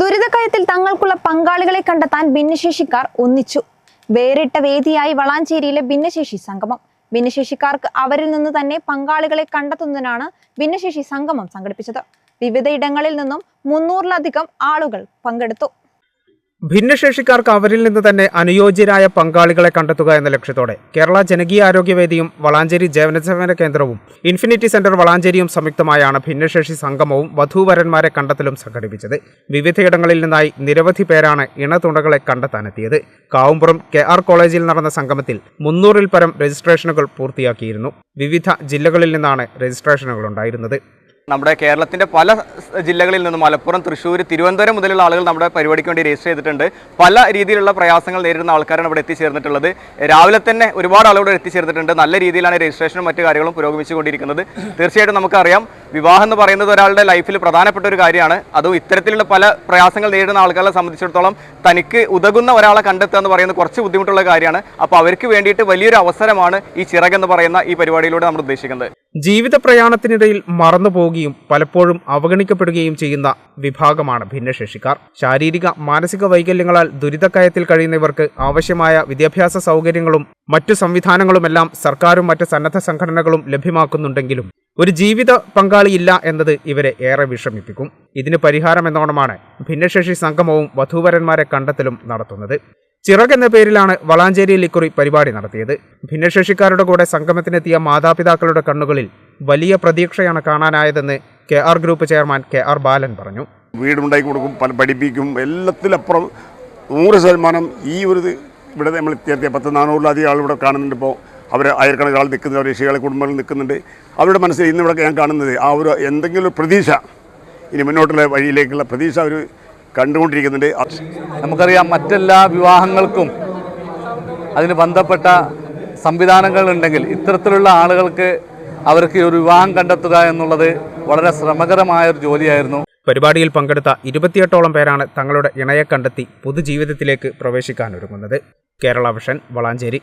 ദുരിതക്കയത്തിൽ തങ്ങൾക്കുള്ള പങ്കാളികളെ കണ്ടെത്താൻ ഭിന്നശേഷിക്കാർ ഒന്നിച്ചു. വേറിട്ട വേദിയായി വളാഞ്ചേരിയിലെ ഭിന്നശേഷി സംഗമം. ഭിന്നശേഷിക്കാർക്ക് അവരിൽ നിന്ന് തന്നെ പങ്കാളികളെ കണ്ടെത്തുന്നതിനാണ് ഭിന്നശേഷി സംഗമം സംഘടിപ്പിച്ചത്. വിവിധയിടങ്ങളിൽ നിന്നും മുന്നൂറിലധികം ആളുകൾ പങ്കെടുത്തു. ഭിന്നശേഷിക്കാർക്ക് അവരിൽ നിന്ന് തന്നെ അനുയോജ്യരായ പങ്കാളികളെ കണ്ടെത്തുക എന്ന ലക്ഷ്യത്തോടെ കേരള ജനകീയ ആരോഗ്യവേദിയും വളാഞ്ചേരി ജീവനസേവന കേന്ദ്രവും ഇൻഫിനിറ്റി സെന്റർ വളാഞ്ചേരിയും സംയുക്തമായാണ് ഭിന്നശേഷി സംഗമവും വധൂവരന്മാരെ കണ്ടെത്തലും സംഘടിപ്പിച്ചത്. വിവിധയിടങ്ങളിൽ നിന്നായി നിരവധി പേരാണ് ഇണതുണകളെ കണ്ടെത്താനെത്തിയത്. കാവുംപുറം കെ ആർ കോളേജിൽ നടന്ന സംഗമത്തിൽ മുന്നൂറിൽ പരം രജിസ്ട്രേഷനുകൾ പൂർത്തിയാക്കിയിരുന്നു. വിവിധ ജില്ലകളിൽ നിന്നാണ് രജിസ്ട്രേഷനുകൾ ഉണ്ടായിരുന്നത്. നമ്മുടെ കേരളത്തിന്റെ പല ജില്ലകളിൽ നിന്നും മലപ്പുറം തൃശ്ശൂർ തിരുവനന്തപുരം മുതലുള്ള ആളുകൾ നമ്മുടെ പരിപാടിക്ക് വേണ്ടി രജിസ്റ്റർ ചെയ്തിട്ടുണ്ട്. പല രീതിയിലുള്ള പ്രയാസങ്ങൾ നേരിടുന്ന ആൾക്കാരാണ് ഇവിടെ എത്തിച്ചേർന്നിട്ടുള്ളത്. രാവിലെ തന്നെ ഒരുപാട് ആളുകൾ എത്തിച്ചേർന്നിട്ടുണ്ട്. നല്ല രീതിയിലാണ് രജിസ്ട്രേഷനും മറ്റു കാര്യങ്ങളും പുരോഗമിച്ചുകൊണ്ടിരിക്കുന്നത്. തീർച്ചയായിട്ടും നമുക്കറിയാം വിവാഹം എന്ന് പറയുന്നത് ഒരാളുടെ ലൈഫിൽ പ്രധാനപ്പെട്ട ഒരു കാര്യമാണ്. അതും ഇത്തരത്തിലുള്ള പല പ്രയാസങ്ങൾ നേരിടുന്ന ആൾക്കാരെ സംബന്ധിച്ചിടത്തോളം തനിക്ക് ഉതകുന്ന ഒരാളെ കണ്ടെത്തുക എന്ന് പറയുന്നത് കുറച്ച് ബുദ്ധിമുട്ടുള്ള കാര്യമാണ്. അപ്പോൾ അവർക്ക് വേണ്ടിയിട്ട് വലിയൊരു അവസരമാണ് ഈ ചിറകെന്ന് പറയുന്ന ഈ പരിപാടിയിലൂടെ നമ്മൾ ഉദ്ദേശിക്കുന്നത്. ജീവിത പ്രയാണത്തിനിടയിൽ മറന്നുപോവുകയും പലപ്പോഴും അവഗണിക്കപ്പെടുകയും ചെയ്യുന്ന വിഭാഗമാണ് ഭിന്നശേഷിക്കാർ. ശാരീരിക മാനസിക വൈകല്യങ്ങളാൽ ദുരിതക്കയത്തിൽ കഴിയുന്നവർക്ക് ആവശ്യമായ വിദ്യാഭ്യാസ സൗകര്യങ്ങളും മറ്റു സംവിധാനങ്ങളുമെല്ലാം സർക്കാരും മറ്റ് സന്നദ്ധ സംഘടനകളും ലഭ്യമാക്കുന്നുണ്ടെങ്കിലും ഒരു ജീവിത പങ്കാളിയില്ല എന്നത് ഇവരെ ഏറെ വിഷമിപ്പിക്കും. ഇതിന് പരിഹാരം എന്നോണമാണ് ഭിന്നശേഷി സംഗമവും വധൂവരന്മാരെ കണ്ടെത്തലും നടത്തുന്നത്. ചിറക് എന്ന പേരിലാണ് വളാഞ്ചേരിയിൽ ഇക്കുറി പരിപാടി നടത്തിയത്. ഭിന്നശേഷിക്കാരുടെ കൂടെ സംഗമത്തിനെത്തിയ മാതാപിതാക്കളുടെ കണ്ണുകളിൽ വലിയ പ്രതീക്ഷയാണ് കാണാനായതെന്ന് K R group chairman K R Balan പറഞ്ഞു. വീടുണ്ടാക്കി കൊടുക്കും പഠിപ്പിക്കും എല്ലാത്തിലപ്പുറം നൂറ് ശതമാനം ഈ ഒരു ഇവിടെ നമ്മൾ എത്തിയെത്തിയ പത്ത് നാനൂറിലധികം ആൾ ഇവിടെ കാണുന്നുണ്ട് ഇപ്പോൾ. അവർ ആയിരക്കണക്കിന് ആൾ നിൽക്കുന്നുണ്ട് ഋഷികളെ കുടുംബങ്ങൾ നിൽക്കുന്നുണ്ട്. അവരുടെ മനസ്സിൽ ഇന്നിവിടെ ഞാൻ കാണുന്നത് ആ ഒരു എന്തെങ്കിലും ഒരു പ്രതീക്ഷ ഇനി മുന്നോട്ടുള്ള വഴിയിലേക്കുള്ള പ്രതീക്ഷ അവർ കണ്ടുകൊണ്ടിരിക്കുന്നുണ്ട്. നമുക്കറിയാം മറ്റെല്ലാ വിവാഹങ്ങൾക്കും അതിന് ബന്ധപ്പെട്ട സംവിധാനങ്ങളുണ്ടെങ്കിൽ ഇത്തരത്തിലുള്ള ആളുകൾക്ക് അവർക്ക് ഒരു വിവാഹം കണ്ടെത്തുക എന്നുള്ളത് വളരെ ശ്രമകരമായ ഒരു ജോലിയായിരുന്നു. പരിപാടിയിൽ പങ്കെടുത്ത ഇരുപത്തിയെട്ടോളം പേരാണ് തങ്ങളുടെ ഇണയെ കണ്ടെത്തി പൊതുജീവിതത്തിലേക്ക് പ്രവേശിക്കാനൊരുങ്ങുന്നത്. കേരള വിഷൻ വളാഞ്ചേരി.